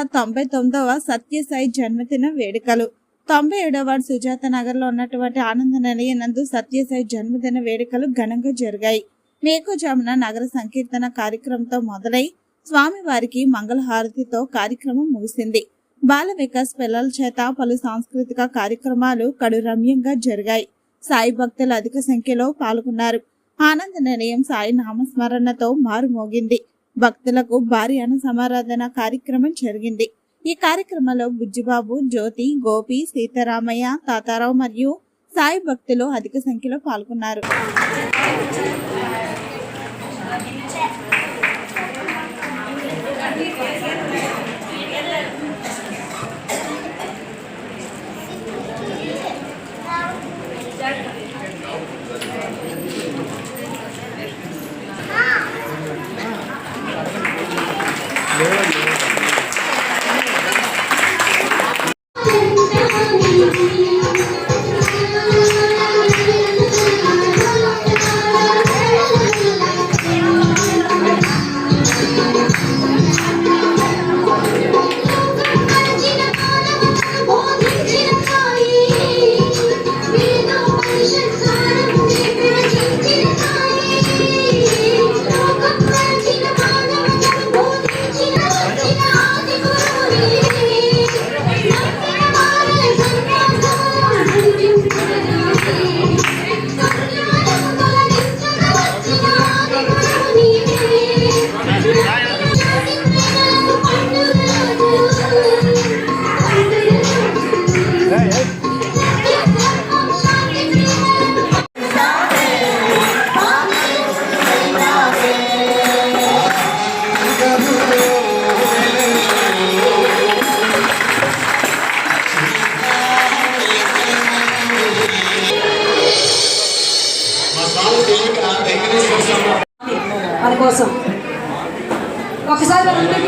తొంభై తొమ్మిదవ సత్యసాయి జన్మదిన వేడుకలు. తొంభై ఏడవ సుజాత నగర్లో ఉన్నటువంటి ఆనంద నిలయం నందు సత్యసాయి జన్మదిన వేడుకలు ఘనంగా జరిగాయి. మేకోజామున నగర సంకీర్తన కార్యక్రమంతో మొదలై స్వామివారికి మంగళహారతితో కార్యక్రమం ముగిసింది. బాల వికాస్ పిల్లల చేత పలు సాంస్కృతిక కార్యక్రమాలు కడు రమ్యంగా జరిగాయి. సాయి భక్తులు అధిక సంఖ్యలో పాల్గొన్నారు. ఆనంద నిలయం సాయి నామస్మరణతో మారుమోగింది. భక్తులకు భారీ అన్న సమారాధన కార్యక్రమం జరిగింది. ఈ కార్యక్రమంలో బుజ్జిబాబు జ్యోతి గోపి సీతారామయ్య తాతారావు మరియు సాయి భక్తులు అధిక సంఖ్యలో పాల్గొన్నారు.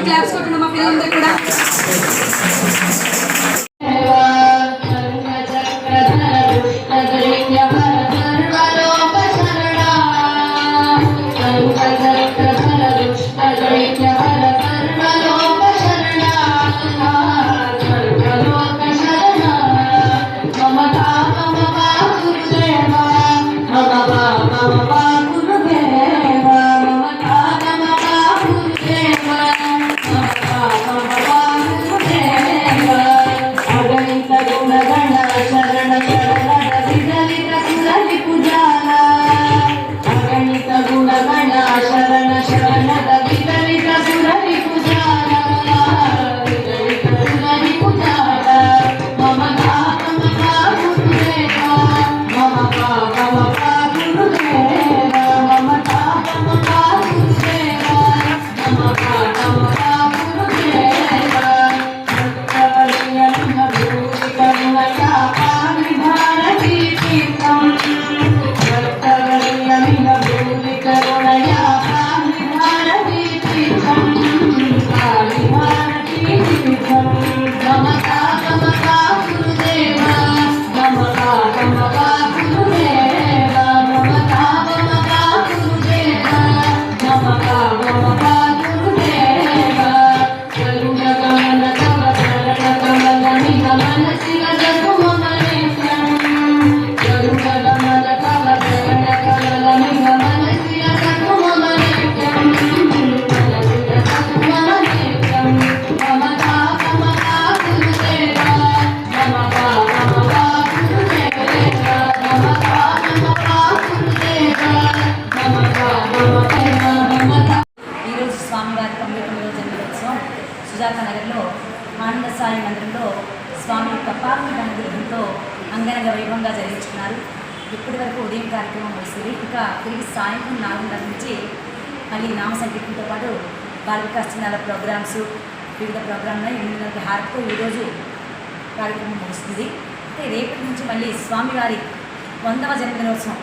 ಕ್ಲಾಪ್ಸ್ ಕೊಟ್ಟು ನಮ್ಮ ಕೂಡ. స్వామి యొక్క పార్వతి అంగరంగ వైభవంగా జరిగించుకున్నారు. ఇప్పటి వరకు ఉదయం కార్యక్రమం వస్తుంది ఇంకా తిరిగి సాయంత్రం నాలుగున్నర నుంచి మళ్ళీ నామ సంకీర్తనతో పాటు బాలిక వికాస్ ప్రోగ్రామ్స్ వివిధ ప్రోగ్రాంలో ఎనిమిదిన్నరకి హారతితో ఈరోజు కార్యక్రమం ముగుస్తుంది అయితే రేపటి నుంచి మళ్ళీ స్వామివారి వందవ జన్మదినోత్సవం.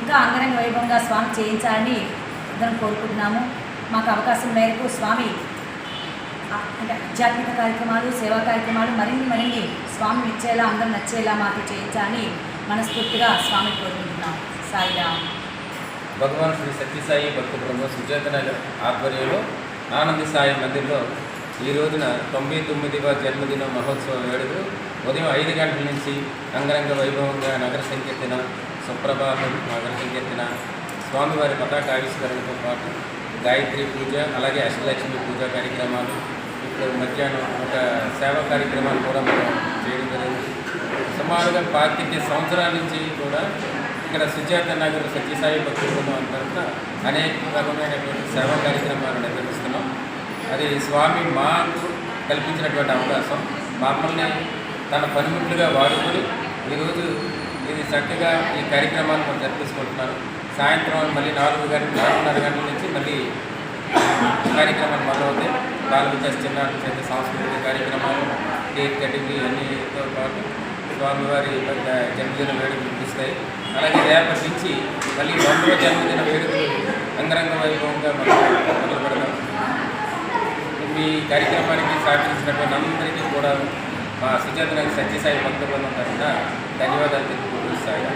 ఇంకా అంగరంగ వైభవంగా స్వామి చేయించాలని అందరం కోరుకుంటున్నాము. మాకు అవకాశం మేరకు స్వామి అంటే ఆధ్యాత్మిక కార్యక్రమాలు సేవా కార్యక్రమాలు మరిన్ని మరిన్ని స్వామి ఇచ్చేలా అందరం నచ్చేలా మాకు చేయించాలని మనస్ఫూర్తిగా స్వామి కోరుకుంటున్నాం. సాయిరామ్. భగవాన్ శ్రీ సత్యసాయి భక్త బ్రహ్మ సుజాత ఆధ్వర్యంలో ఆనంద సాయి మందిర్లో ఈ రోజున తొంభై తొమ్మిదవ జన్మదిన మహోత్సవ వేడుకలు. ఉదయం ఐదు గంటల నుంచి అంగరంగ వైభవంగా నగర సంకీర్తన సుప్రభాతం నగర సంకీర్తన స్వామివారి పతాక ఆవిష్కరణతో పాటు గాయత్రి పూజ అలాగే అష్టలక్ష్మి పూజ కార్యక్రమాలు ఇప్పుడు మధ్యాహ్నం ఒక సేవా కార్యక్రమాలు కూడా మనం చేయడం జరిగింది. సుమారుగా పాతిక సంవత్సరాల నుంచి కూడా ఇక్కడ సుజాత నగర్ సత్యసాయి భక్తుల బృందం తరఫున అనేక రకమైనటువంటి సేవా కార్యక్రమాలు నిర్వహిస్తున్నాం. అది స్వామి మాకు కల్పించినటువంటి అవకాశం. మమ్మల్ని తన పనిముట్లుగా వాడుకొని ఈరోజు ఇది చక్కగా ఈ కార్యక్రమాలు మనం జరిపించుకుంటున్నాను. సాయంత్రం మళ్ళీ నాలుగు గంటల నాలుగున్నర గంటల నుంచి మళ్ళీ కార్యక్రమాలు మొదలవుతాయి బాల వికాస్ సాంస్కృతిక కార్యక్రమాలు కేక్ కటింగ్ అన్నితో పాటు స్వామివారి పెద్ద జన్మదిన వేడుకలు ముగిస్తాయి. అలాగే రేపటి నుంచి మళ్ళీ వందవ జన్మదిన వేడుకలు అంగరంగ వైభవంగా మొదలు పెడతాం. మీ కార్యక్రమానికి సహకరించినటువంటి అందరికీ కూడా మా సుజాత నగర్ సత్యసాయి భక్త బృందం తరఫున ధన్యవాదాలు తెలుపుకుంటూ సాగా